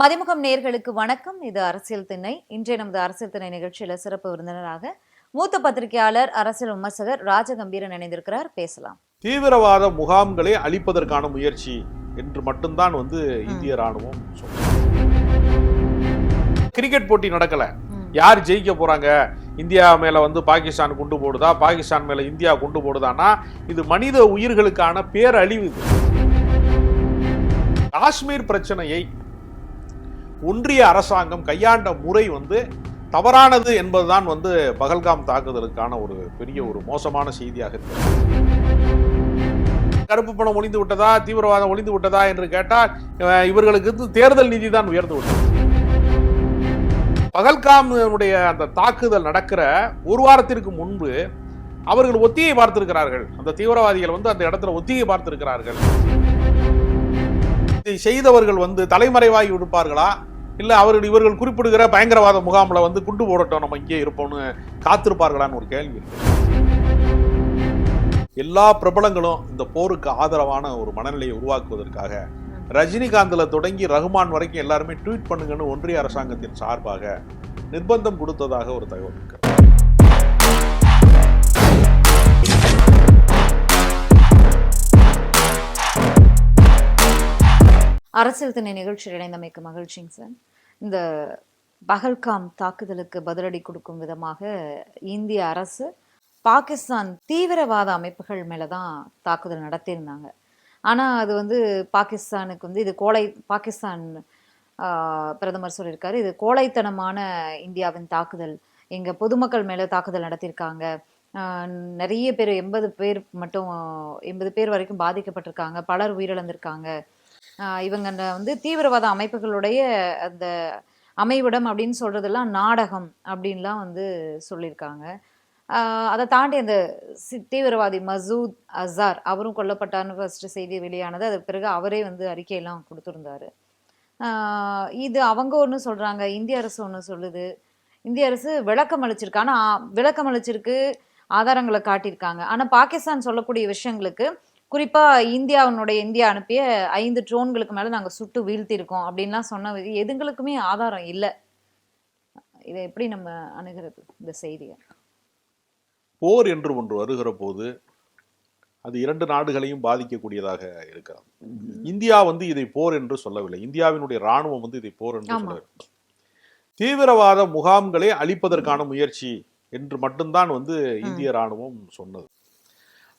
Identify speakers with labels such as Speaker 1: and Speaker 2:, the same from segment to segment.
Speaker 1: மதிமுகம் நேர்களுக்கு வணக்கம். இது அரசியல் திண்ணை. இன்றைய நமது அரசியல் திண்ணை நிகழ்ச்சியில சிறப்பு விருந்தினராக மூத்த பத்திரிகையாளர் அரசியல் விமர்சகர் ராஜகம்பீரன் இணைந்திருக்கிறார். பேசலாம்.
Speaker 2: தீவிரவாத முகாம்களை அழிப்பதற்கான முயற்சி என்று மட்டும்தான் வந்து இந்திய ராணுவம் கிரிக்கெட் போட்டி நடக்கல. யார் ஜெயிக்க போறாங்க? இந்தியா மேல வந்து பாகிஸ்தான் குண்டு போடுதா? பாகிஸ்தான் மேல இந்தியா குண்டு போடுதானா இது மனித உயிர்களுக்கான பேரழிவு காஷ்மீர் பிரச்சனையை ஒன்றிய அரசாங்கம் கையாண்ட முறை வந்து தவறானது என்பதுதான் வந்து பகல்காம் தாக்குதலுக்கான ஒரு பெரிய ஒரு மோசமான செய்தியாக இருக்கு. கருப்பு பணம் ஒளிந்து விட்டதா தீவிரவாதம் ஒளிந்து விட்டதா என்று கேட்டால் இவர்களுக்கு வந்து தேர்தல் நிதி தான் உயர்ந்து விட்டது. பகல்காமுடைய அந்த தாக்குதல் நடக்கிற ஒரு வாரத்திற்கு முன்பு அவர்கள் ஒத்திகை பார்த்திருக்கிறார்கள். அந்த தீவிரவாதிகள் வந்து அந்த இடத்துல ஒத்திகை பார்த்திருக்கிறார்கள். இதை செய்தவர்கள் வந்து தலைமறைவாகி விடுப்பார்களா? இல்லை அவர்கள் இவர்கள் குறிப்பிடுகிற பயங்கரவாத முகாமில் வந்து குண்டு போடட்டும் நம்ம இங்கே இருப்போம்னு காத்திருப்பார்களான்னு ஒரு கேள்வி இருக்கு. எல்லா பிரபலங்களும் இந்த போருக்கு ஆதரவான ஒரு மனநிலையை உருவாக்குவதற்காக ரஜினிகாந்தில் தொடங்கி ரகுமான் வரைக்கும் எல்லாருமே ட்வீட் பண்ணுங்கன்னு ஒன்றிய அரசாங்கத்தின் சார்பாக நிர்பந்தம் கொடுத்ததாக ஒரு தகவல் இருக்கு.
Speaker 1: அரசியல் திணை நிகழ்ச்சியில் இணைந்தமைக்கு மகிழ்ச்சிங்க சார். இந்த பகல்காம் தாக்குதலுக்கு பதிலடி கொடுக்கும் விதமாக இந்திய அரசு பாகிஸ்தான் தீவிரவாத அமைப்புகள் மேலே தான் தாக்குதல் நடத்தியிருந்தாங்க. ஆனா அது வந்து பாகிஸ்தானுக்கு வந்து இது கோழை பாகிஸ்தான் ஆஹ், பிரதமர் சொல்லியிருக்காரு இது கோழைத்தனமான இந்தியாவின் தாக்குதல். எங்க பொதுமக்கள் மேல தாக்குதல் நடத்தியிருக்காங்க. ஆஹ், நிறைய பேர் எண்பது பேர் மட்டும் எண்பது பேர் வரைக்கும் பாதிக்கப்பட்டிருக்காங்க. பலர் உயிரிழந்திருக்காங்க. இவங்க அந்த வந்து தீவிரவாத அமைப்புகளுடைய அந்த அமைவிடம் அப்படின்னு சொல்றதெல்லாம் நாடகம் அப்படின்லாம் வந்து சொல்லியிருக்காங்க. அதை தாண்டி அந்த சி- தீவிரவாதி மசூத் அசார் அவரும் கொல்லப்பட்டார்னு ஃபர்ஸ்ட் செய்தி வெளியானது. அதுக்கு பிறகு அவரே வந்து அறிக்கையெல்லாம் கொடுத்துருந்தாரு. இது அவங்க ஒன்று சொல்கிறாங்க இந்திய அரசு ஒன்று சொல்லுது. இந்திய அரசு விளக்கம் அளிச்சிருக்கு. ஆனால் விளக்கம் அளிச்சிருக்கு ஆதாரங்களை காட்டியிருக்காங்க. ஆனால் பாகிஸ்தான் சொல்லக்கூடிய விஷயங்களுக்கு குறிப்பா இந்தியாவினுடைய இந்தியா அனுப்பிய ஐந்து ட்ரோன்களுக்கு மேல நாங்க சுட்டு வீழ்த்தியிருக்கோம் அப்படின்லாம் சொன்ன எதுங்களுக்குமே ஆதாரம் இல்லை. இதை எப்படி நம்ம அணுகிறது இந்த செய்தியை?
Speaker 2: போர் என்று ஒன்று வருகிற போது அது இரண்டு நாடுகளையும் பாதிக்கக்கூடியதாக இருக்கிறது இந்தியா வந்து இதை போர் என்று சொல்லவில்லை. இந்தியாவினுடைய ராணுவம் வந்து இதை போர் என்று. சொல்லவில்லை. தீவிரவாத முகாம்களை அழிப்பதற்கான முயற்சி என்று மட்டும்தான் வந்து இந்திய ராணுவம் சொன்னது.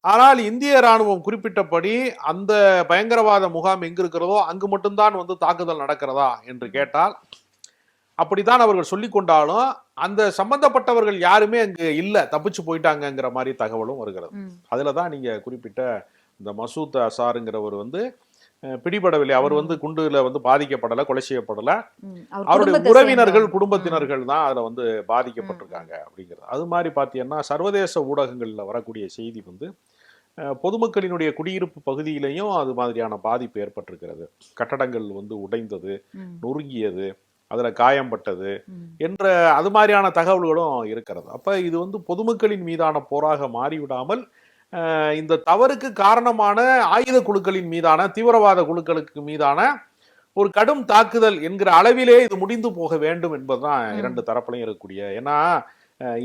Speaker 2: ஆனால் இந்திய ராணுவம் குறிப்பிட்டபடி அந்த பயங்கரவாத முகாம் எங்க இருக்கிறதோ அங்கு மட்டும்தான் வந்து தாக்குதல் நடக்கிறதா என்று கேட்டால் அப்படித்தான் அவர்கள் சொல்லிக் கொண்டாலும் அந்த சம்பந்தப்பட்டவர்கள் யாருமே அங்கு இல்ல தப்பிச்சு போயிட்டாங்கங்கிற மாதிரி தகவலும் வருகிறது. அதுல தான் நீங்க குறிப்பிட்ட இந்த மசூத் அசாருங்கிறவர் வந்து பிடிபடவில்லை. அவர் வந்து குண்டுல வந்து பாதிக்கப்படல கொலை செய்யப்படல. அவருடைய உறவினர்கள். குடும்பத்தினர்கள் தான் அதுல வந்து பாதிக்கப்பட்டிருக்காங்க அப்படிங்கிறது. அது மாதிரி பார்த்தீங்கன்னா சர்வதேச ஊடகங்கள்ல வரக்கூடிய செய்தி வந்து பொதுமக்களினுடைய குடியிருப்பு பகுதியிலையும் அது மாதிரியான பாதிப்பு ஏற்பட்டிருக்கிறது. கட்டடங்கள் வந்து உடைந்தது நொறுங்கியது அதுல காயம்பட்டது என்ற அது மாதிரியான தகவல்களும் இருக்கிறது. அப்ப இது வந்து பொதுமக்களின் மீதான போராக மாறிவிடாமல் இந்த தவறுக்கு காரணமான ஆயுத குழுக்களின் மீதான தீவிரவாத குழுக்களுக்கு மீதான ஒரு கடும் தாக்குதல் என்கிற அளவிலே இது முடிந்து போக வேண்டும் என்பதுதான். இரண்டு தரப்புலையும் இருக்கக்கூடிய. ஏன்னா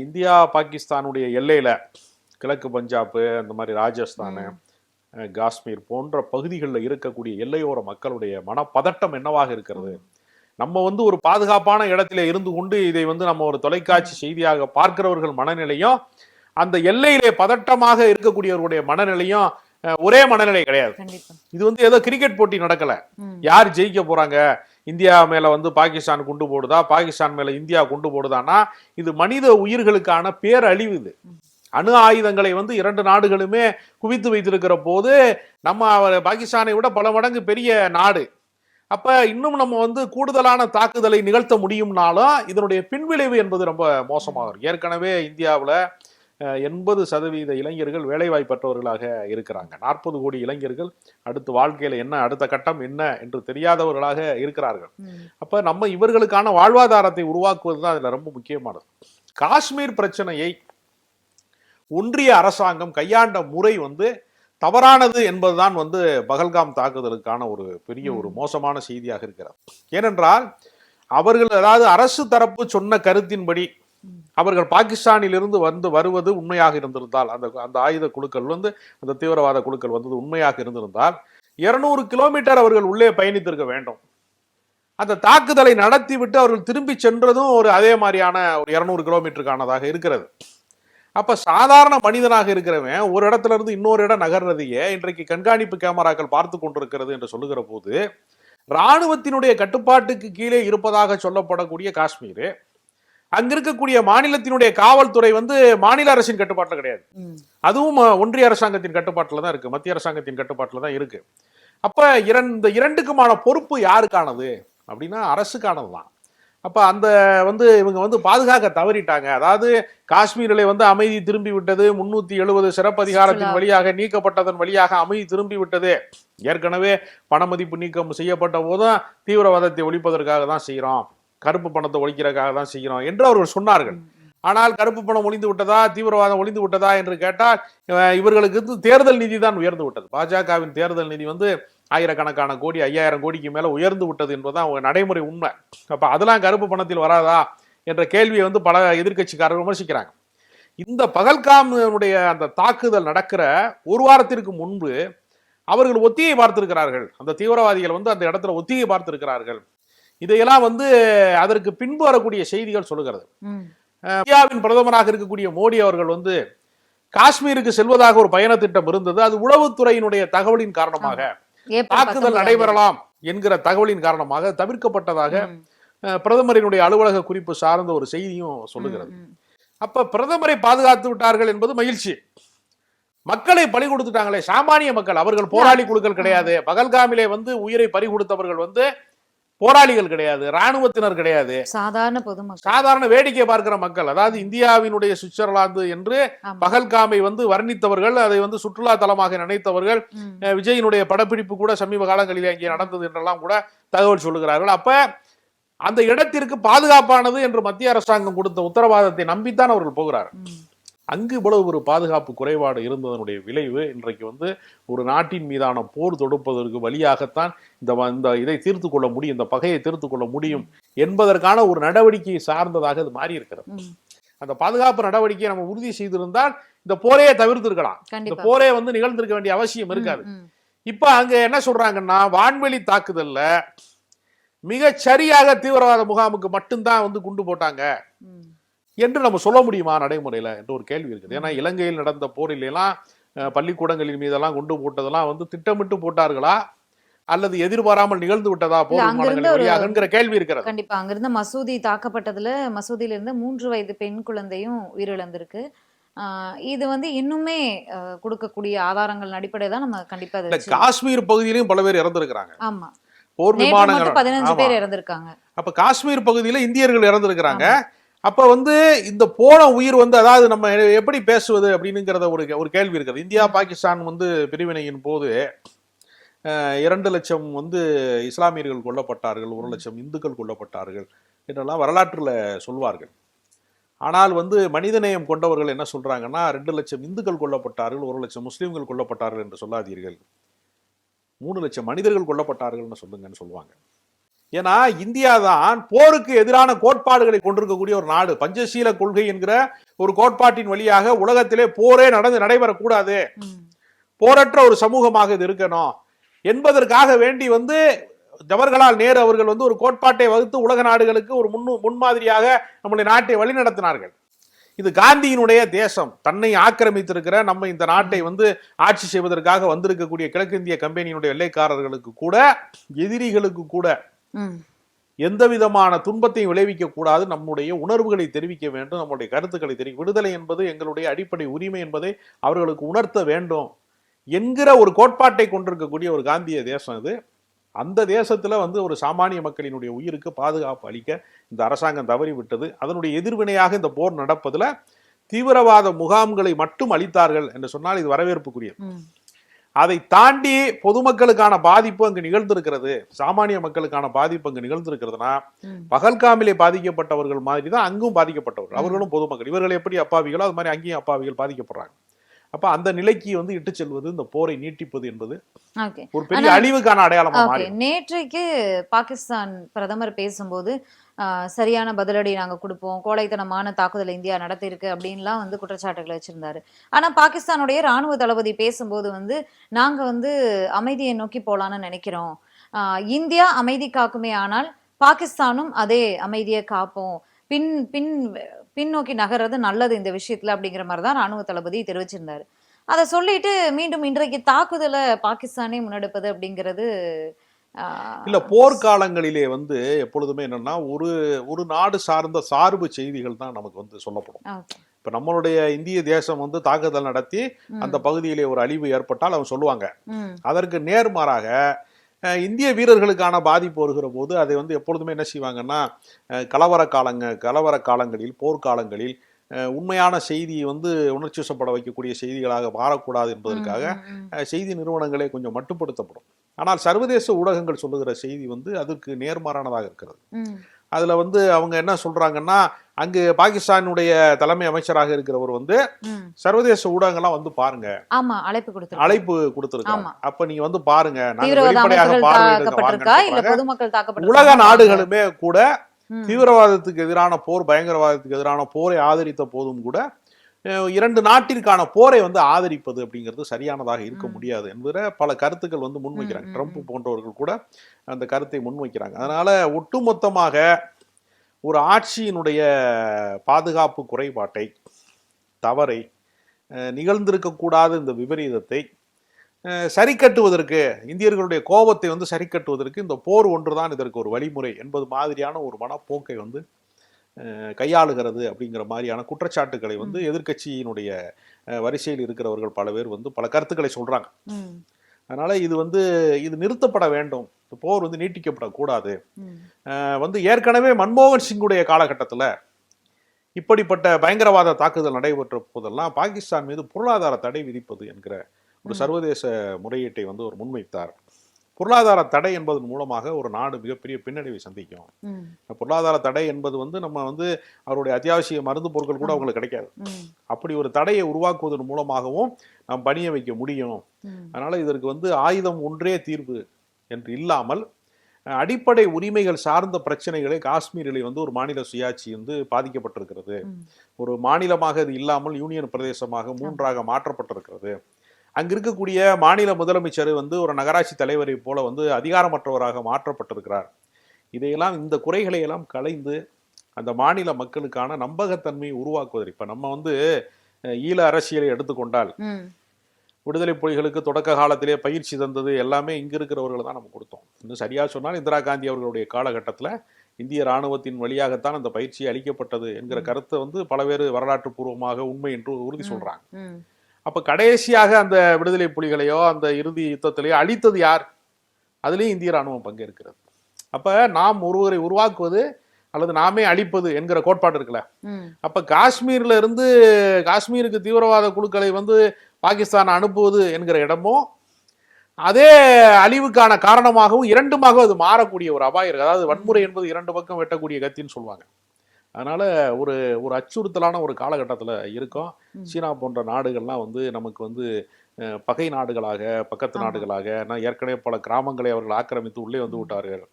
Speaker 2: இந்தியா பாகிஸ்தானுடைய எல்லையில கிழக்கு பஞ்சாப் அந்த மாதிரி ராஜஸ்தான் காஷ்மீர் போன்ற பகுதிகளில் இருக்கக்கூடிய எல்லையோர மக்களுடைய மனப்பதட்டம் என்னவாக இருக்கிறது? நம்ம வந்து ஒரு பாதுகாப்பான இடத்துல இருந்து கொண்டு இதை வந்து நம்ம ஒரு தொலைக்காட்சி செய்தியாக பார்க்கிறவர்கள் மனநிலையும் அந்த எல்லையிலே பதட்டமாக இருக்கக்கூடியவர்களுடைய மனநிலையும் ஒரே மனநிலை கிடையாது. இது வந்து ஏதோ கிரிக்கெட் போட்டி நடக்கல. யார் ஜெயிக்க போறாங்க? இந்தியா மேல வந்து பாகிஸ்தான் குண்டு போடுதா? பாகிஸ்தான் மேல இந்தியா குண்டு போடுதானா இது மனித உயிர்களுக்கான பேரழிவு இது. அணு ஆயுதங்களை வந்து இரண்டு நாடுகளுமே குவித்து வைத்திருக்கிற போது நம்ம பாகிஸ்தானை விட பல மடங்கு பெரிய நாடு. அப்ப இன்னும் நம்ம வந்து கூடுதலான தாக்குதலை நிகழ்த்த முடியும்னாலும் இதனுடைய பின்விளைவு என்பது ரொம்ப மோசமாகும். ஏற்கனவே இந்தியாவுல எண்பது சதவீத இளைஞர்கள் வேலைவாய்ப்பற்றவர்களாக இருக்கிறாங்க. நாற்பது கோடி இளைஞர்கள் அடுத்து வாழ்க்கையில என்ன அடுத்த கட்டம் என்ன என்று தெரியாதவர்களாக இருக்கிறார்கள். அப்ப நம்ம இவர்களுக்கான வாழ்வாதாரத்தை உருவாக்குவது தான் அதுல ரொம்ப முக்கியமானது. காஷ்மீர் பிரச்சனையை ஒன்றிய அரசாங்கம் கையாண்ட முறை வந்து தவறானது என்பதுதான் வந்து பகல்காம் தாக்குதலுக்கான ஒரு பெரிய ஒரு மோசமான செய்தியாக இருக்கிறது. ஏனென்றால் அவர்கள் அதாவது அரசு தரப்பு சொன்ன கருத்தின்படி அவர்கள் பாகிஸ்தானிலிருந்து வந்து வருவது உண்மையாக இருந்திருந்தால் அந்த அந்த ஆயுத குழுக்கள் வந்து அந்த தீவிரவாத குழுக்கள் வந்தது உண்மையாக இருந்திருந்தால் இருநூறு கிலோமீட்டர் அவர்கள் உள்ளே பயணித்திருக்க வேண்டும். அந்த தாக்குதலை நடத்திவிட்டு அவர்கள் திரும்பி சென்றதும் ஒரு அதே மாதிரியான ஒரு இருநூறு கிலோமீட்டருக்கானதாக இருக்கிறது. அப்ப சாதாரண மனிதனாக இருக்கிறவன் ஒரு இடத்துல இருந்து இன்னொரு இடம் நகர்றதையே இன்றைக்கு கண்காணிப்பு கேமராக்கள் பார்த்து கொண்டிருக்கிறது என்று சொல்லுகிற போது ராணுவத்தினுடைய கட்டுப்பாட்டுக்கு கீழே இருப்பதாக சொல்லப்படக்கூடிய காஷ்மீர் அங்க இருக்கக்கூடிய மாநிலத்தினுடைய காவல்துறை வந்து மாநில அரசின் கட்டுப்பாட்டில் கிடையாது. அதுவும் ஒன்றிய அரசாங்கத்தின் கட்டுப்பாட்டில் தான் இருக்கு. மத்திய அரசாங்கத்தின் கட்டுப்பாட்டில் தான் இருக்கு. அப்ப இரண்டு இரண்டுக்குமான பொறுப்பு யாருக்கானது? அப்படின்னா அரசுக்கானது தான் அப்ப அந்த வந்து இவங்க வந்து பாதுகாக்க தவறிட்டாங்க. அதாவது காஷ்மீரில் வந்து அமைதி திரும்பி விட்டது. முன்னூத்தி எழுபது சிறப்பதிகாரத்தின். வழியாக நீக்கப்பட்டதன் வழியாக அமைதி திரும்பி விட்டது. ஏற்கனவே பணமதிப்பு நீக்கம் செய்யப்பட்ட போதும் தீவிரவாதத்தை ஒழிப்பதற்காக தான் செய்கிறோம் கருப்பு பணத்தை ஒழிக்கிறதுக்காக தான் செய்கிறோம் என்று அவர்கள் சொன்னார்கள். ஆனால் கருப்பு பணம் ஒளிந்து விட்டதா? தீவிரவாதம் ஒளிந்து விட்டதா? என்று கேட்டால் இவர்களுக்கு தேர்தல் நிதி தான் உயர்ந்து விட்டது. பாஜகவின் தேர்தல் நிதி வந்து ஆயிரக்கணக்கான கோடி ஐயாயிரம் கோடிக்கு மேல உயர்ந்து விட்டது என்பதுதான் அவங்க நடைமுறை உண்மை. அப்ப அதெல்லாம் கருப்பு பணத்தில் வராதா என்ற கேள்வியை வந்து பல எதிர்க்கட்சிக்காரர்கள் விமர்சிக்கிறாங்க. இந்த பகல்காமுடைய அந்த தாக்குதல் நடக்கிற ஒரு வாரத்திற்கு முன்பு அவர்கள் ஒத்திகை பார்த்திருக்கிறார்கள். அந்த தீவிரவாதிகள் வந்து அந்த இடத்துல ஒத்திகை பார்த்திருக்கிறார்கள். இதையெல்லாம் வந்து அதற்கு பின்பு வரக்கூடிய செய்திகள் சொல்லுகிறது. இந்தியாவின் பிரதமராக இருக்கக்கூடிய மோடி அவர்கள் வந்து காஷ்மீருக்கு செல்வதாக ஒரு பயண திட்டம் இருந்தது. அது உளவுத்துறையினுடைய தகவலின் காரணமாக. தாக்குதல்
Speaker 1: 19
Speaker 2: நடைபெறலாம் என்கிற தகவலின் காரணமாக தவிர்க்கப்பட்டதாக பிரதமரினுடைய அலுவலக குறிப்பு சார்ந்த ஒரு செய்தியும் சொல்லுகிறது. அப்ப பிரதமரை பாதுகாத்து விட்டார்கள் என்பது மகிழ்ச்சி. மக்களை பலி கொடுத்துட்டாங்களே சாமானிய மக்கள் அவர்கள் போராளி குழுக்கள் கிடையாது. பகல்காமிலே வந்து உயிரை பறி கொடுத்தவர்கள் வந்து போராளிகள் கிடையாது ராணுவத்தினர் கிடையாது.
Speaker 1: சாதாரண பொதுமக்கள்.
Speaker 2: சாதாரண வேடிக்கை பார்க்கிற மக்கள். அதாவது இந்தியாவினுடைய சுவிட்சர்லாந்து என்று. பகல்காமை வந்து வர்ணித்தவர்கள் அதை வந்து சுற்றுலா தலமாக நினைத்தவர்கள் விஜயினுடைய படப்பிடிப்பு கூட சமீப காலங்களிலே அங்கே நடந்தது என்றெல்லாம் கூட தகவல் சொல்லுகிறார்கள். அப்ப அந்த இடத்திற்கு பாதுகாப்பானது என்று மத்திய அரசாங்கம் கொடுத்த உத்தரவாதத்தை நம்பித்தான் அவர்கள் போகிறார்கள். அங்கு இவ்வளவு ஒரு பாதுகாப்பு குறைபாடு இருந்ததனுடைய விளைவு இன்றைக்கு வந்து ஒரு நாட்டின் மீதான போர் தொடுப்பதற்கு வழியாகத்தான் இந்த இந்த இதை தீர்த்து கொள்ள முடியும் இந்த பகையை தீர்த்து கொள்ள முடியும் என்பதற்கான ஒரு நடவடிக்கையை சார்ந்ததாக இது மாறி இருக்கிறது. அந்த பாதுகாப்பு நடவடிக்கையை நம்ம உறுதி செய்திருந்தால் இந்த போரையே தவிர்த்திருக்கலாம் இந்த போரே வந்து நிகழ்ந்திருக்க வேண்டிய அவசியம் இருக்காது. இப்ப அங்க என்ன சொல்றாங்கன்னா வான்வெளி தாக்குதல்ல மிக சரியாக தீவிரவாத முகாமுக்கு மட்டும்தான் வந்து குண்டு போட்டாங்க. என்று நம்ம சொல்ல முடியுமா நடைமுறையில? என்ற ஒரு கேள்வி இருக்குது. ஏன்னா இலங்கையில் நடந்த போரில் எல்லாம் அஹ், பள்ளிக்கூடங்களின் மீதெல்லாம் குண்டு போட்டதெல்லாம் வந்து திட்டமிட்டு போட்டார்களா? அல்லது எதிர்பாராமல் நிகழ்ந்து விட்டதா வழியாகங்கிற கேள்வி இருக்கிறது.
Speaker 1: கண்டிப்பா அங்கிருந்த மசூதி தாக்கப்பட்டதுல மசூதியில இருந்த மூன்று வயது பெண் குழந்தையும் உயிரிழந்திருக்கு. இது வந்து இன்னுமே கொடுக்கக்கூடிய ஆதாரங்கள் அடிப்படையில் தான் நம்ம கண்டிப்பா
Speaker 2: காஷ்மீர் பகுதியிலையும் பல பேர் இறந்திருக்கிறாங்க.
Speaker 1: ஆமா.
Speaker 2: போர் விமானங்கள்.
Speaker 1: பதினஞ்சு. பேர் இறந்திருக்காங்க.
Speaker 2: அப்ப காஷ்மீர் பகுதியில இந்தியர்கள் இறந்திருக்கிறாங்க. அப்ப வந்து இந்த போன உயிர் வந்து அதாவது நம்ம எப்படி பேசுவது அப்படின்னுங்கிறத ஒரு ஒரு கேள்வி இருக்குது. இந்தியா பாகிஸ்தான் வந்து பிரிவினையின் போது இரண்டு லட்சம் வந்து இஸ்லாமியர்கள் கொல்லப்பட்டார்கள் ஒரு லட்சம் இந்துக்கள் கொல்லப்பட்டார்கள் என்றெல்லாம் வரலாற்றில் சொல்வார்கள். ஆனால் வந்து மனிதநேயம் கொண்டவர்கள் என்ன சொல்கிறாங்கன்னா ரெண்டு லட்சம் இந்துக்கள் கொல்லப்பட்டார்கள் ஒரு லட்சம் முஸ்லீம்கள் கொல்லப்பட்டார்கள் என்று சொல்லாதீர்கள். மூணு லட்சம் மனிதர்கள் கொல்லப்பட்டார்கள்னு சொல்லுங்கன்னு சொல்லுவாங்க ஏன்னா இந்தியா தான் போருக்கு எதிரான கோட்பாடுகளை கொண்டிருக்கக்கூடிய ஒரு நாடு பஞ்சசீல கொள்கை என்கிற ஒரு கோட்பாட்டின் வழியாக உலகத்திலே போரே நடந்து நடைபெறக்கூடாது. போரற்ற ஒரு சமூகமாக இது இருக்கணும் என்பதற்காக வேண்டி வந்து ஜவஹர்லால் நேரு அவர்கள் வந்து ஒரு கோட்பாட்டை வகுத்து உலக நாடுகளுக்கு ஒரு முன்னு முன்மாதிரியாக நம்முடைய நாட்டை வழிநடத்தினார்கள் இது காந்தியினுடைய தேசம் தன்னை ஆக்கிரமித்திருக்கிற நம்ம இந்த நாட்டை வந்து ஆட்சி செய்வதற்காக வந்திருக்கக்கூடிய கிழக்கிந்திய கம்பெனியினுடைய வெள்ளைக்காரர்களுக்கு கூட எதிரிகளுக்கு கூட. எந்த விதமான துன்பத்தையும் விளைவிக்க கூடாது. நம்முடைய உணர்வுகளை தெரிவிக்க வேண்டும். நம்முடைய கருத்துக்களை தெரி விடுதலை என்பது எங்களுடைய அடிப்படை உரிமை என்பதை அவர்களுக்கு உணர்த்த வேண்டும் என்கிற ஒரு கோட்பாட்டை கொண்டிருக்கக்கூடிய ஒரு காந்திய தேசம் இது அந்த தேசத்துல வந்து ஒரு சாமானிய மக்களினுடைய உயிருக்கு பாதுகாப்பு அளிக்க இந்த அரசாங்கம் தவறி விட்டது. அதனுடைய எதிர்வினையாக இந்த போர் நடப்பதுல தீவிரவாத முகாம்களை மட்டும் அளித்தார்கள் என்று சொன்னால் இது வரவேற்புக்குரியது. அதை தாண்டி பொதுமக்களுக்கான பாதிப்பு அங்கு நிகழ்ந்திருக்கிறது. சாமானிய மக்களுக்கான பாதிப்பு அங்கு நிகழ்ந்திருக்கிறதுனா. பகல்காமிலே பாதிக்கப்பட்டவர்கள் மாதிரி தான் அங்கும் பாதிக்கப்பட்டவர்கள். அவர்களும் பொதுமக்கள். இவர்கள் எப்படி அப்பாவிகளோ அது மாதிரி அங்கேயும் அப்பாவிகள் பாதிக்கப்படுறாங்க. அப்ப அந்த நிலைக்கு வந்து இட்டு செல்வது இந்த போரை நீட்டிப்பது என்பது ஒரு பெரிய அழிவுக்கான அடையாளமா
Speaker 1: நேற்றைக்கு பாகிஸ்தான் பிரதமர் பேசும்போது சரியான பதிலடி நாங்கள் கொடுப்போம். கோழைத்தனமான தாக்குதலை இந்தியா நடத்தியிருக்கு அப்படின்லாம் வந்து குற்றச்சாட்டுகளை வச்சிருந்தாரு. ஆனால் பாகிஸ்தானுடைய ராணுவ தளபதி பேசும்போது வந்து நாங்கள் வந்து அமைதியை நோக்கி போகலான்னு நினைக்கிறோம். இந்தியா அமைதி காக்குமே ஆனால் பாகிஸ்தானும் அதே அமைதியை காப்போம். பின் பின் பின்னோக்கி நகர்றது நல்லது இந்த விஷயத்துல அப்படிங்கிற மாதிரி தான் ராணுவ தளபதி தெரிவிச்சிருந்தாரு. அதை சொல்லிட்டு மீண்டும் இன்றைக்கு தாக்குதலை பாகிஸ்தானே முன்னெடுப்பது அப்படிங்கிறது
Speaker 2: இல்ல போர்க்காலங்களிலே வந்து எப்பொழுதுமே என்னன்னா ஒரு ஒரு நாடு சார்ந்த சார்பு செய்திகள் தான் நமக்கு வந்து சொல்லப்படும். இப்ப நம்மளுடைய இந்திய தேசம் வந்து தாக்குதல் நடத்தி அந்த பகுதியிலே ஒரு அழிவு ஏற்பட்டால் அவங்க சொல்லுவாங்க. அதற்கு நேர்மாறாக இந்திய வீரர்களுக்கான பாதிப்பு வருகிற போது அதை வந்து எப்பொழுதுமே என்ன செய்வாங்கன்னா கலவர காலங்க கலவர காலங்களில் போர்க்காலங்களில் உண்மையான செய்தியை வந்து உணர்ச்சி வசப்பட வைக்கக்கூடிய செய்திகளாக மாறக்கூடாது என்பதற்காக செய்தி நிறுவனங்களே கொஞ்சம் மட்டுப்படுத்தப்படும். ஆனால் சர்வதேச ஊடகங்கள் சொல்லுகிற செய்தி வந்து அதற்கு நேர்மாறானதாக இருக்கிறது. அதுல வந்து அவங்க என்ன சொல்றாங்கன்னா அங்கு பாகிஸ்தானுடைய தலைமை அமைச்சராக இருக்கிறவர் வந்து. சர்வதேச ஊடகங்கள்லாம் வந்து பாருங்க.
Speaker 1: ஆமா அழைப்பு கொடுத்து
Speaker 2: அழைப்பு கொடுத்திருக்காங்க. அப்ப நீங்க வந்து பாருங்க. நாங்க வெளிப்படையாக பார்வையிடுங்க உலக நாடுகளுமே கூட தீவிரவாதத்துக்கு எதிரான போர் பயங்கரவாதத்துக்கு எதிரான போரை ஆதரித்த போதும் கூட இரண்டு நாட்டிற்கான போரை வந்து ஆதரிப்பது அப்படிங்கிறது சரியானதாக இருக்க. முடியாது என்பதை பல கருத்துக்கள் வந்து முன்வைக்கிறாங்க ட்ரம்ப். போன்றவர்கள் கூட அந்த கருத்தை முன்வைக்கிறாங்க அதனால ஒட்டுமொத்தமாக ஒரு ஆட்சியினுடைய பாதுகாப்பு குறைபாட்டை தவறை நிகழ்ந்திருக்கக்கூடாத இந்த விபரீதத்தை சரி கட்டுவதற்கு இந்தியர்களுடைய கோபத்தை வந்து சரி கட்டுவதற்கு இந்த போர் ஒன்றுதான் இதற்கு ஒரு வழிமுறை என்பது மாதிரியான ஒரு மனப்போக்கை வந்து கையாளுகிறது அப்படிங்கிற மாதிரியான குற்றச்சாட்டுகளை வந்து எதிர்க்கட்சியினுடைய அஹ், வரிசையில் இருக்கிறவர்கள் பல பேர் வந்து பல கருத்துக்களை சொல்றாங்க.
Speaker 1: ம்,
Speaker 2: அதனால இது வந்து இது நிறுத்தப்பட வேண்டும். இந்த போர் வந்து நீட்டிக்கப்படக்கூடாது. வந்து ஏற்கனவே மன்மோகன் சிங்குடைய காலகட்டத்தில் இப்படிப்பட்ட பயங்கரவாத தாக்குதல் நடைபெற்ற போதெல்லாம் பாகிஸ்தான் மீது பொருளாதார தடை விதிப்பது என்கிற ஒரு. சர்வதேச முறையீட்டை வந்து அவர் முன்வைத்தார். பொருளாதார தடை என்பதன் மூலமாக ஒரு நாடு மிகப்பெரிய பின்னடைவை சந்திக்கும். பொருளாதார தடை என்பது வந்து நம்ம வந்து அவருடைய அத்தியாவசிய மருந்து பொருட்கள் கூட. அவங்களுக்கு கிடைக்காது. அப்படி ஒரு தடையை உருவாக்குவதன் மூலமாகவும் நாம் பணிய வைக்க முடியும். அதனால இதற்கு வந்து ஆயுதம் ஒன்றே தீர்வு என்று இல்லாமல் அடிப்படை உரிமைகள் சார்ந்த பிரச்சனைகளை காஷ்மீரில் வந்து ஒரு மாநில சுயாட்சி வந்து பாதிக்கப்பட்டிருக்கிறது. ஒரு மாநிலமாக இது இல்லாமல் யூனியன் பிரதேசமாக மூன்றாக மாற்றப்பட்டிருக்கிறது. அங்க இருக்கக்கூடிய மாநில முதலமைச்சர் வந்து ஒரு நகராட்சி தலைவரை போல வந்து அதிகாரமற்றவராக மாற்றப்பட்டிருக்கிறார். இதையெல்லாம் இந்த குறைகளை எல்லாம் களைந்து அந்த மாநில மக்களுக்கான நம்பகத்தன்மையை உருவாக்குவதற்கு இப்ப நம்ம வந்து ஈழ அரசியலை எடுத்துக்கொண்டால் விடுதலை புலிகளுக்கு தொடக்க காலத்திலே பயிற்சி தந்தது எல்லாமே இங்க இருக்கிறவர்கள் தான் நம்ம கொடுத்தோம். இன்னும் சரியா சொன்னால் இந்திரா காந்தி அவர்களுடைய காலகட்டத்தில் இந்திய ராணுவத்தின் வழியாகத்தான் அந்த பயிற்சி அளிக்கப்பட்டது என்கிற. கருத்தை வந்து பல பேர் வரலாற்று பூர்வமாக உண்மை என்று உறுதி
Speaker 1: ம்.
Speaker 2: அப்ப கடைசியாக அந்த விடுதலை புலிகளையோ அந்த இறுதி யுத்தத்திலேயோ அழித்தது யார்? அதுலேயும் இந்திய ராணுவம் பங்கேற்கிறது. அப்ப நாம் ஒருவரை உருவாக்குவது அல்லது நாமே அழிப்பது என்கிற கோட்பாடு இருக்குல்ல? அப்ப காஷ்மீர்ல இருந்து காஷ்மீருக்கு தீவிரவாத குழுக்களை வந்து பாகிஸ்தான் அனுப்புவது என்கிற இடமும் அதே அழிவுக்கான காரணமாகவும் இரண்டுமாக அது மாறக்கூடிய ஒரு அபாயம் இருக்கு. அதாவது வன்முறை என்பது இரண்டு பக்கம் வெட்டக்கூடிய கத்தின்னு சொல்லுவாங்க. அதனால ஒரு ஒரு அச்சுறுத்தலான ஒரு காலகட்டத்தில் இருக்கோம். சீனா போன்ற நாடுகள்லாம் வந்து நமக்கு வந்து பகை நாடுகளாக பக்கத்து. நாடுகளாக நான் ஏற்கனவே பல கிராமங்களை அவர்கள் ஆக்கிரமித்து உள்ளே வந்து விட்டார்கள்.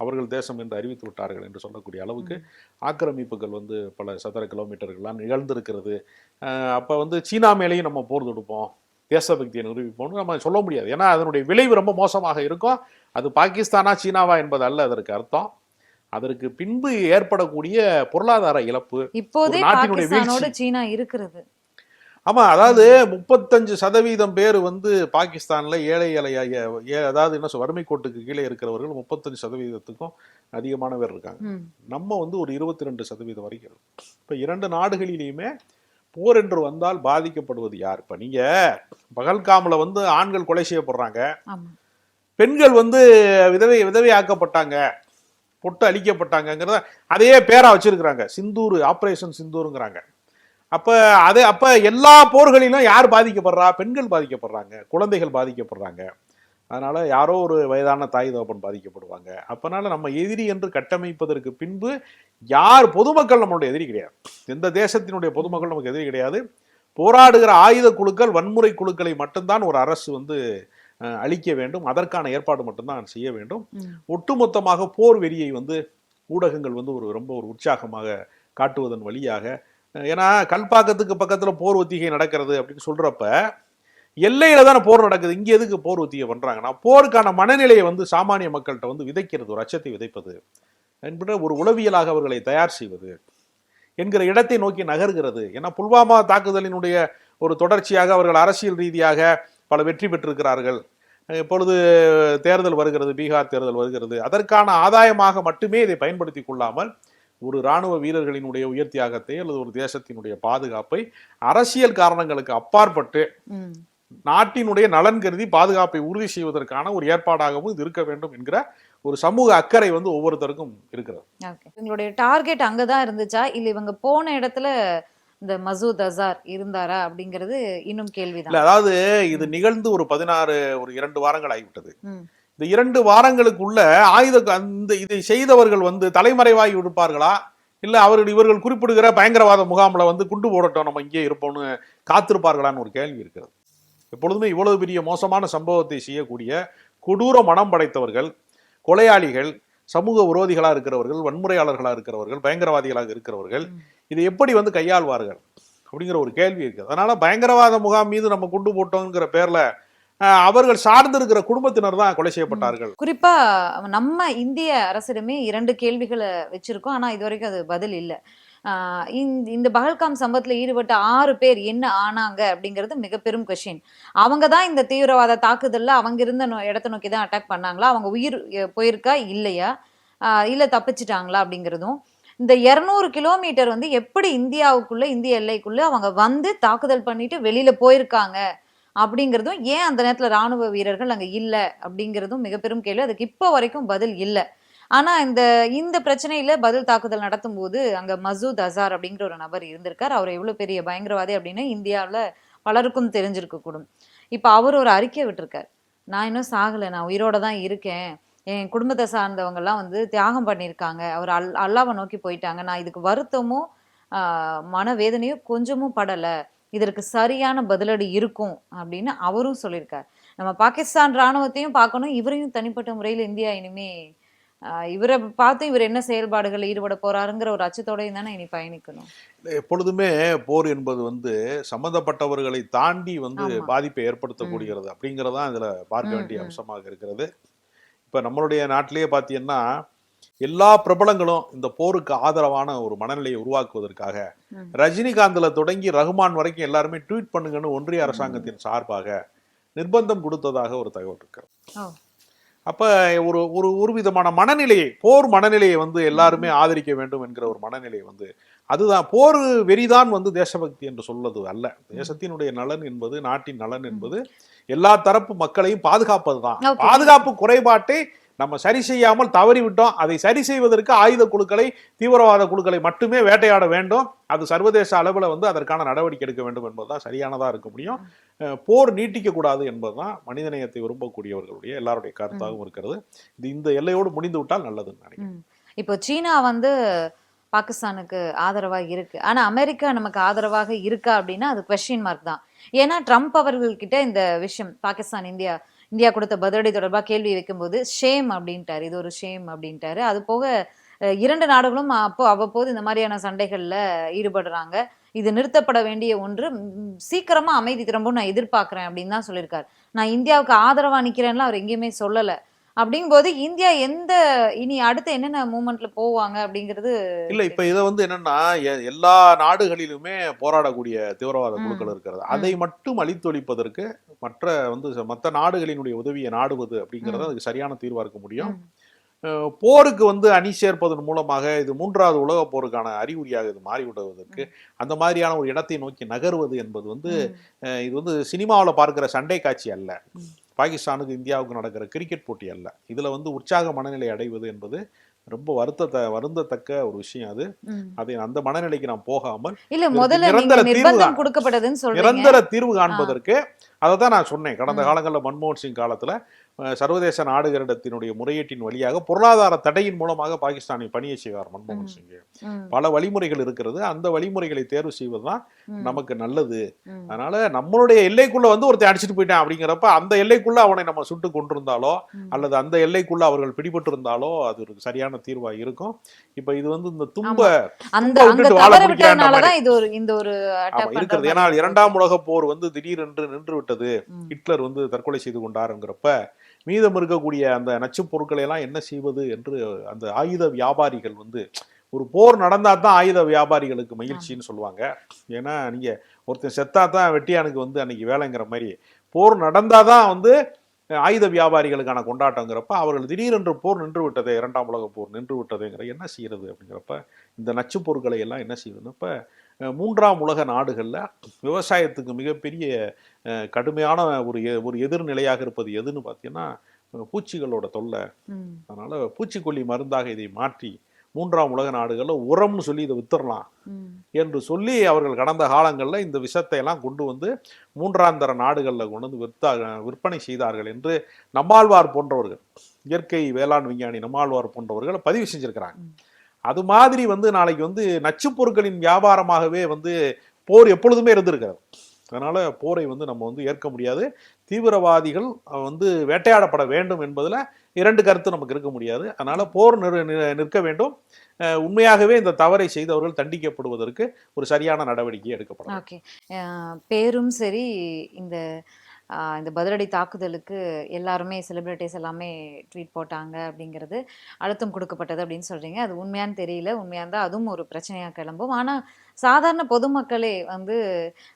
Speaker 2: அவர்கள் தேசம் என்று அறிவித்து விட்டார்கள் என்று சொல்லக்கூடிய அளவுக்கு ஆக்கிரமிப்புகள் வந்து பல சதுர கிலோமீட்டர்கள்லாம் நிகழ்ந்திருக்கிறது. அப்ப வந்து சீனா மேலேயும் நம்ம போர் தொடுப்போம் தேசபக்தியை நிரூபிப்போம்னு நம்ம சொல்ல முடியாது. ஏன்னா அதனுடைய விளைவு ரொம்ப மோசமாக இருக்கும். அது பாகிஸ்தானா சீனாவா என்பது அல்ல அதற்கு அர்த்தம். அதற்கு பின்பு ஏற்படக்கூடிய பொருளாதார இழப்பு
Speaker 1: இப்போதே
Speaker 2: நாட்டினுடைய.
Speaker 1: சீனா இருக்கிறது.
Speaker 2: ஆமா அதாவது முப்பத்தஞ்சு சதவீதம் பேர் வந்து பாகிஸ்தான்ல ஏழை ஏழையா ஏ- அதாவது என்ன சொல் வறுமை கோட்டுக்கு கீழே இருக்கிறவர்கள் முப்பத்தஞ்சு சதவீதத்துக்கும் அதிகமான பேர் இருக்காங்க நம்ம வந்து ஒரு இருபத்தி ரெண்டு சதவீதம் வரைக்கும். இப்ப இரண்டு நாடுகளிலேயுமே போர் என்று வந்தால் பாதிக்கப்படுவது யார்? இப்ப நீங்க பகல்காமில் வந்து ஆண்கள் கொலை செய்யப்படுறாங்க. பெண்கள் வந்து விதவை விதவையாக்கப்பட்டாங்க. பொட்டு அழிக்கப்பட்டாங்கங்கிறத அதையே பேரா வச்சிருக்கிறாங்க. சிந்தூர் ஆப்ரேஷன் சிந்தூருங்கிறாங்க. அப்ப அது அப்ப எல்லா போர்களிலும் யார் பாதிக்கப்படுறா? பெண்கள் பாதிக்கப்படுறாங்க. குழந்தைகள் பாதிக்கப்படுறாங்க. அதனால யாரோ ஒரு வயதான தாய் தகப்பன் பாதிக்கப்படுவாங்க. அப்பனால நம்ம எதிரி என்று கட்டமைப்பதற்கு பின்பு யார் பொதுமக்கள் நம்மளுடைய எதிரி கிடையாது. எந்த தேசத்தினுடைய பொதுமக்கள் நமக்கு எதிரி கிடையாது. போராடுகிற ஆயுத குழுக்கள் வன்முறை குழுக்களை மட்டும்தான் ஒரு அரசு வந்து அழிக்க வேண்டும். அதற்கான ஏற்பாடு மட்டும்தான் செய்ய வேண்டும். ஒட்டுமொத்தமாக போர் வெறியை வந்து ஊடகங்கள் வந்து ஒரு ரொம்ப ஒரு உற்சாகமாக காட்டுவதன் வழியாக ஏன்னா கல்பாக்கத்துக்கு பக்கத்துல போர் ஒத்திகை நடக்கிறது அப்படின்னு சொல்றப்ப எல்லையில தானே போர் நடக்குது. இங்க எதுக்கு போர் ஒத்திகை பண்றாங்கன்னா போருக்கான மனநிலையை வந்து சாமானிய மக்கள்கிட்ட வந்து விதைக்கிறது ஒரு அச்சத்தை விதைப்பது என்கிற ஒரு உளவியலாக அவர்களை தயார் செய்வது என்கிற இடத்தை நோக்கி நகர்கிறது. ஏன்னா புல்வாமா தாக்குதலினுடைய ஒரு தொடர்ச்சியாக அவர்கள் அரசியல் ரீதியாக பல வெற்றி பெற்றிருக்கிறார்கள். இப்பொழுது தேர்தல் வருகிறது பீகார் தேர்தல் வருகிறது. அதற்கான ஆதாயமாக மட்டுமே இதை பயன்படுத்தி கொள்ளாமல் ஒரு இராணுவ வீரர்களினுடைய உயர் தியாகத்தை அல்லது ஒரு தேசத்தினுடைய பாதுகாப்பை அரசியல் காரணங்களுக்கு அப்பாற்பட்டு. நாட்டினுடைய நலன் கருதி பாதுகாப்பை உறுதி செய்வதற்கான ஒரு ஏற்பாடாகவும் இது இருக்க வேண்டும் என்கிற ஒரு சமூக அக்கறை வந்து ஒவ்வொருத்தருக்கும் இருக்கிறது.
Speaker 1: ஓகே இவங்களுடைய டார்கெட் அங்கதான் இருந்துச்சா? இல்ல இவங்க போன இடத்துல இந்த மசூத் அசார் இருந்தாரா அப்படிங்கிறது இன்னும்
Speaker 2: இல்ல
Speaker 1: கேள்விதான்
Speaker 2: அதாவது இது நிகழ்ந்து ஒரு பதினாறு ஒரு இரண்டு வாரங்கள் ஆகிவிட்டது. இந்த இரண்டு வாரங்களுக்குள்ள ஆயுத அந்த இதை செய்தவர்கள் வந்து தலைமறைவாகி இருப்பார்களா? இல்ல அவர்கள் இவர்கள் குறிப்பிடுகிற பயங்கரவாத முகாம்ல வந்து குண்டு போடட்டும் நம்ம இங்கே இருப்போம்னு காத்திருப்பார்களான்னு ஒரு கேள்வி இருக்கிறது. எப்பொழுதுமே இவ்வளவு பெரிய மோசமான சம்பவத்தை செய்யக்கூடிய கொடூர மனம் படைத்தவர்கள் கொலையாளிகள் சமூக விரோதிகளா இருக்கிறவர்கள் வன்முறையாளர்களா இருக்கிறவர்கள் பயங்கரவாதிகளாக இருக்கிறவர்கள். இதை எப்படி வந்து கையாள்வார்கள்? அப்படிங்கிற ஒரு கேள்வி இருக்குது அதனால பயங்கரவாத முகாம் மீது நம்ம குண்டு போட்டோங்கிற பேர்ல அவர்கள் சார்ந்திருக்கிற குடும்பத்தினர் தான் கொலை செய்யப்பட்டார்கள்.
Speaker 1: குறிப்பா நம்ம இந்திய அரசிடமே இரண்டு கேள்விகளை வச்சிருக்கோம். ஆனா இது வரைக்கும் அது பதில் இல்ல. இந்த இந்த பகல்காம் சம்பத்தில் ஈடுபட்ட ஆறு பேர் என்ன ஆனாங்க அப்படிங்கிறது மிக பெரும் கொஷின் அவங்க தான் இந்த தீவிரவாத தாக்குதலில் அவங்க இருந்த நோ- இடத்த நோக்கி தான் அட்டாக் பண்ணாங்களா? அவங்க உயிர் போயிருக்கா? இல்லையா? இல்லை தப்பிச்சிட்டாங்களா அப்படிங்கிறதும். இந்த இரநூறு கிலோமீட்டர் வந்து எப்படி இந்தியாவுக்குள்ளே இந்திய எல்லைக்குள்ளே அவங்க வந்து தாக்குதல் பண்ணிட்டு வெளியில் போயிருக்காங்க அப்படிங்கிறதும் ஏன் அந்த நேரத்தில் ராணுவ வீரர்கள் அங்கே இல்லை அப்படிங்கிறதும் மிக பெரும் கேள்வி. அதுக்கு இப்போ வரைக்கும் பதில் இல்லை. ஆனா இந்த இந்த பிரச்சனையில பதில் தாக்குதல் நடத்தும் போது அங்க மசூத் அசார் அப்படிங்கிற ஒரு நபர் இருந்திருக்கார். அவர் எவ்வளவு பெரிய பயங்கரவாதி அப்படின்னு இந்தியாவில் பலருக்கும் தெரிஞ்சிருக்க கூடும் இப்ப அவர் ஒரு அறிக்கை விட்டிருக்கார். நான் இன்னும் சாகலை. நான் உயிரோட தான் இருக்கேன். என் குடும்பத்தை சார்ந்தவங்கெல்லாம் வந்து தியாகம் பண்ணியிருக்காங்க. அவர் அல் அல்லாவை நோக்கி போயிட்டாங்க. நான் இதுக்கு வருத்தமும் மனவேதனையும் கொஞ்சமும் படலை. இதற்கு சரியான பதிலடி இருக்கும் அப்படின்னு அவரும் சொல்லியிருக்கார். நம்ம பாகிஸ்தான் ராணுவத்தையும் பார்க்கணும். இவரையும் தனிப்பட்ட முறையில் இந்தியா இனிமே இவரை பார்த்து இவர் என்ன செயல்பாடுகளில் ஈடுபட போறாருங்கிற ஒரு அச்சத்தோடயும் தானே இனி பயணிக்கணும்
Speaker 2: எப்பொழுதுமே போர் என்பது வந்து சம்பந்தப்பட்டவர்களை தாண்டி வந்து. பாதிப்பை ஏற்படுத்தக்கூடியது அப்படிங்கறதான் இதுல பார்க்க வேண்டிய. அம்சமாக இருக்கிறது இப்ப நம்மளுடைய நாட்டிலேயே பார்த்தீங்கன்னா எல்லா பிரபலங்களும் இந்த போருக்கு ஆதரவான ஒரு மனநிலையை உருவாக்குவதற்காக. ரஜினிகாந்த்ல தொடங்கி ரகுமான் வரைக்கும் எல்லாருமே ட்வீட் பண்ணுங்கன்னு ஒன்றிய அரசாங்கத்தின் சார்பாக நிர்பந்தம் கொடுத்ததாக ஒரு தகவல் இருக்கு
Speaker 1: ஓ.
Speaker 2: அப்ப ஒரு ஒரு ஒரு விதமான மனநிலையை போர் மனநிலையை வந்து எல்லாருமே ஆதரிக்க வேண்டும் என்கிற ஒரு மனநிலை வந்து அதுதான். போர் வெறிதான் வந்து தேசபக்தி என்று சொல்வது அல்ல. தேசத்தினுடைய நலன் என்பது நாட்டின் நலன் என்பது எல்லா தரப்பு மக்களையும் பாதுகாப்பதுதான்.
Speaker 1: Okay.
Speaker 2: பாதுகாப்பு குறைபாட்டை நம்ம சரி செய்யாமல் தவறிவிட்டோம். அதை சரி செய்வதற்கு ஆயுத குழுக்களை தீவிரவாத குழுக்களை மட்டுமே வேட்டையாட வேண்டும். அது சர்வதேச அளவில் வந்து அதற்கான நடவடிக்கை எடுக்க வேண்டும் என்பதுதான் சரியானதா இருக்க முடியும். போர் நீட்டிக்க கூடாது என்பதுதான் மனிதநேயத்தை விரும்பக்கூடியவர்களுடைய எல்லாருடைய கருத்தாகவும் இருக்கிறது. இது இந்த எல்லையோடு முடிந்து விட்டால் நல்லதுன்னு நினைக்கிறேன்.
Speaker 1: இப்போ சீனா வந்து பாகிஸ்தானுக்கு ஆதரவா இருக்கு. ஆனா அமெரிக்கா நமக்கு ஆதரவாக இருக்கா அப்படின்னா அது கொஸ்டின் மார்க் தான். ஏன்னா ட்ரம்ப் அவர்கள்கிட்ட இந்த விஷயம் பாகிஸ்தான் இந்தியா இந்தியா கொடுத்த பதிலடி தொடர்பாக கேள்வி வைக்கும்போது ஷேம் அப்படின்ட்டாரு. இது ஒரு ஷேம் அப்படின்ட்டாரு. அது போக இரண்டு நாடுகளும் அப்போ அவ்வப்போது இந்த மாதிரியான சண்டைகளில் ஈடுபடுறாங்க. இது நிறுத்தப்பட வேண்டிய ஒன்று. சீக்கிரமாக அமைதி திரும்பவும் நான் எதிர்பார்க்குறேன் அப்படின்னு தான் சொல்லியிருக்காரு. நான் இந்தியாவுக்கு ஆதரவாக நிக்கிறேன்லாம் அவர் எங்கேயுமே சொல்லலை. அப்படிங்கும்போது இந்தியா எந்த இனி அடுத்து என்னென்ன மூமெண்ட்ல போவாங்க அப்படிங்கிறது
Speaker 2: இல்ல இப்ப இதை வந்து என்னன்னா எல்லா நாடுகளிலுமே போராடக்கூடிய தீவிரவாத. குழுக்கள் இருக்கிறது. அதை மட்டும் அழித்தொழிப்பதற்கு மற்ற வந்து மற்ற நாடுகளினுடைய உதவியை நாடுவது அப்படிங்கறது. அதுக்கு சரியான தீர்வா இருக்க முடியும் போருக்கு வந்து அணி சேர்ப்பதன் மூலமாக இது மூன்றாவது உலக போருக்கான அறிகுறியாக இது மாறிவிடுவதற்கு அந்த மாதிரியான ஒரு இடத்தை நோக்கி நகர்வது என்பது வந்து இது வந்து சினிமாவில் பார்க்கிற சண்டை காட்சி அல்ல. பாகிஸ்தானுக்கு இந்தியாவுக்கு நடக்கிற கிரிக்கெட் போட்டி அல்ல. இதுல வந்து உற்சாக மனநிலை அடைவது என்பது ரொம்ப வருத்தத்தை வருந்தத்தக்க ஒரு விஷயம் அது. அதை அந்த மனநிலைக்கு நாம் போகாமல்
Speaker 1: இல்ல முதல்ல
Speaker 2: நிரந்தர தீர்வு
Speaker 1: கொடுக்கப்பட்டதுன்னு
Speaker 2: நிரந்தர தீர்வு காண்பதற்கு அதை தான் நான் சொன்னேன். கடந்த காலங்களில் மன்மோகன் சிங் காலத்துல சர்வதேச நாடுகளிடத்தினுடைய முறையீட்டின் வழியாக பொருளாதார தடையின் மூலமாக பாகிஸ்தானை பணியை செய்வார் மன்மோகன் சிங் பல வழிமுறைகள் இருக்கிறது. அந்த வழிமுறைகளை தேர்வு செய்வதுதான் நமக்கு நல்லது. அதனால நம்மளுடைய எல்லைக்குள்ள வந்து ஒருத்தன் அடிச்சிட்டு போயிட்டான் அப்படிங்கிறப்ப அந்த எல்லைக்குள்ள அவனை நம்ம சுட்டு கொண்டிருந்தாலோ. அல்லது அந்த எல்லைக்குள்ள அவர்கள் பிடிபட்டு இருந்தாலோ அது ஒரு சரியான தீர்வா இருக்கும். இப்ப இது வந்து இந்த தும்ப இருக்கிறது. ஏன்னா இரண்டாம் உலக போர் வந்து திடீரென்று நின்று விட்டது. ஹிட்லர் வந்து தற்கொலை செய்து கொண்டாருங்கிறப்ப மீதம் இருக்கக்கூடிய அந்த நச்சுப் பொருட்களை எல்லாம் என்ன செய்வது என்று அந்த ஆயுத வியாபாரிகள் வந்து ஒரு போர் நடந்தால் தான் ஆயுத வியாபாரிகளுக்கு மகிழ்ச்சின்னு சொல்லுவாங்க. ஏன்னா நீங்கள் ஒருத்தன் செத்தா தான் வெட்டியானுக்கு வந்து அன்னைக்கு வேலைங்கிற மாதிரி. போர் நடந்தால் தான் வந்து ஆயுத வியாபாரிகளுக்கான கொண்டாட்டங்கிறப்ப அவர்கள் திடீரென்று போர் நின்று விட்டதே இரண்டாம் உலக போர் நின்று விட்டதேங்கிற என்ன செய்யறது அப்படிங்கிறப்ப இந்த நச்சுப் பொருட்களை எல்லாம் என்ன செய்யறதுன்னு இப்போ மூன்றாம் உலக நாடுகள்ல விவசாயத்துக்கு மிகப்பெரிய கடுமையான ஒரு ஒரு எதிர்நிலையாக இருப்பது எதுன்னு பார்த்தீங்கன்னா பூச்சிகளோட தொல்லை. அதனால பூச்சிக்கொல்லி மருந்தாக இதை மாற்றி மூன்றாம் உலக நாடுகளில் உரம்னு சொல்லி இதை வித்துடலாம் என்று சொல்லி அவர்கள் கடந்த காலங்களில் இந்த விஷத்தை எல்லாம் கொண்டு வந்து மூன்றாந்தர நாடுகளில் கொண்டு வந்து விற்றா விற்பனை செய்தார்கள் என்று நம்மாழ்வார் போன்றவர்கள் இயற்கை வேளாண் விஞ்ஞானி நம்மாழ்வார் போன்றவர்கள் பதிவு செஞ்சிருக்கிறாங்க. அது மாதிரி வந்து நாளைக்கு வந்து நச்சு பொருட்களின் வியாபாரமாகவே வந்து போர் எப்பொழுதுமே இருந்திருக்கிறது. அதனால் போரை வந்து நம்ம வந்து ஏற்க முடியாது. தீவிரவாதிகள் வந்து வேட்டையாடப்பட வேண்டும் என்பதில் இரண்டு கருத்து நமக்கு இருக்க முடியாது. அதனால் போர் நிறு- நிற்க வேண்டும். உண்மையாகவே இந்த தவறை செய்தவர்கள் தண்டிக்கப்படுவதற்கு ஒரு சரியான நடவடிக்கை எடுக்கப்படும்
Speaker 1: ஓகே. பேரும் சரி இந்த இந்த பதிலடி தாக்குதலுக்கு எல்லாருமே செலிப்ரிட்டிஸ் எல்லாமே ட்வீட் போட்டாங்க அப்படிங்கிறது அழுத்தம் கொடுக்கப்பட்டது அப்படின்னு சொல்கிறீங்க அது உண்மையான்னு தெரியல. உண்மையாக இருந்தால் அதுவும் ஒரு பிரச்சனையாக கிளம்பும். ஆனால் சாதாரண பொதுமக்களே வந்து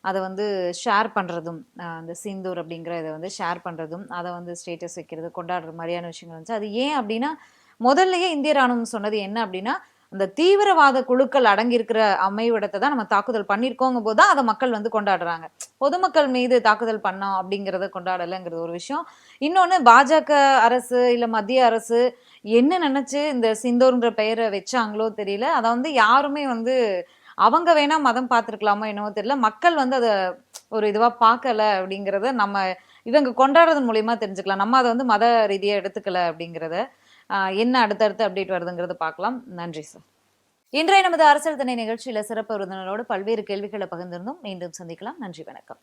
Speaker 1: அதை வந்து ஷேர் பண்ணுறதும் அந்த சிந்தூர் அப்படிங்கிற இதை வந்து ஷேர் பண்ணுறதும் அதை வந்து ஸ்டேட்டஸ் வைக்கிறது கொண்டாடுற மாதிரியான விஷயங்கள் வந்துச்சு. அது ஏன் அப்படின்னா முதல்லயே இந்திய ராணுவம் சொன்னது என்ன அப்படின்னா அந்த தீவிரவாத குழுக்கள் அடங்கியிருக்கிற அமைவிடத்தை தான் நம்ம தாக்குதல் பண்ணியிருக்கோங்க போது தான் அதை மக்கள் வந்து கொண்டாடுறாங்க. பொதுமக்கள் மீது தாக்குதல் பண்ணோம் அப்படிங்கிறத கொண்டாடலைங்கிறது ஒரு விஷயம். இன்னொன்று பாஜக அரசு இல்லை மத்திய அரசு என்ன நினைச்சு இந்த சிந்தோர்ன்ற பெயரை வச்சாங்களோ தெரியல. அதை வந்து யாருமே வந்து அவங்க வேணா மதம் பார்த்துருக்கலாமோ என்னவோ தெரியல. மக்கள் வந்து அதை ஒரு இதுவாக பார்க்கல அப்படிங்கிறத நம்ம இவங்க கொண்டாடுறது மூலியமா தெரிஞ்சுக்கலாம். நம்ம அதை வந்து மத ரீதியாக எடுத்துக்கல அப்படிங்கிறத. என்ன அடுத்தடுத்து அப்டேட் வருதுங்கிறத பார்க்கலாம். நன்றி சார் இன்றைய நமது அரசியல் திணை நிகழ்ச்சியில சிறப்பு விருந்தினரோடு பல்வேறு கேள்விகளை பகிர்ந்திருந்தோம். மீண்டும் சந்திக்கலாம். நன்றி வணக்கம்.